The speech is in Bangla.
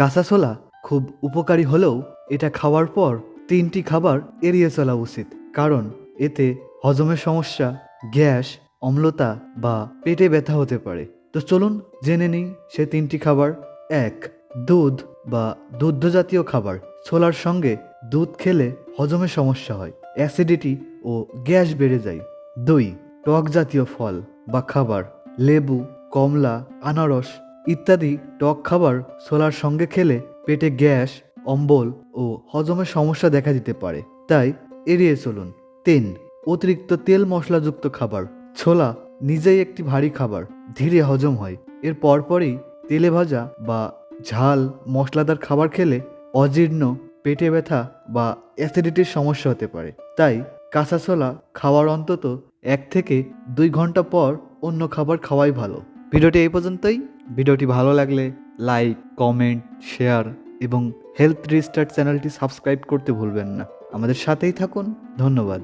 কাঁচা ছোলা খুব উপকারী হলেও এটা খাওয়ার পর তিনটি খাবার এড়িয়ে চলা উচিত। কারণ এতে হজমের সমস্যা, গ্যাস, অম্লতা বা পেটে ব্যথা হতে পারে। তো চলুন জেনে নিই সে তিনটি খাবার। এক, দুধ বা দুগ্ধ জাতীয় খাবার। ছোলার সঙ্গে দুধ খেলে হজমের সমস্যা হয়, অ্যাসিডিটি ও গ্যাস বেড়ে যায়। দুই টক জাতীয় ফল বা খাবার। লেবু, কমলা, আনারস ইত্যাদি টক খাবার ছোলার সঙ্গে খেলে পেটে গ্যাস, অম্বল ও হজমের সমস্যা দেখা দিতে পারে। তাই এড়িয়ে চলুন। তিন, অতিরিক্ত তেল মশলাযুক্ত খাবার। ছোলা নিজেই একটি ভারী খাবার, ধীরে হজম হয়। এর পরপরই তেলে ভাজা বা ঝাল মশলাদার খাবার খেলে অজীর্ণ পেটে ব্যথা বা অ্যাসিডিটির সমস্যা হতে পারে। তাই কাঁচা ছোলা খাওয়ার অন্তত এক থেকে দুই ঘণ্টা পর অন্য খাবার খাওয়াই ভালো। ভিডিওটি এই পর্যন্তই। ভিডিওটি ভালো লাগলে লাইক, কমেন্ট, শেয়ার এবং হেলথ রিস্টার্ট চ্যানেলটি সাবস্ক্রাইব করতে ভুলবেন না। আমাদের সাথেই থাকুন। ধন্যবাদ।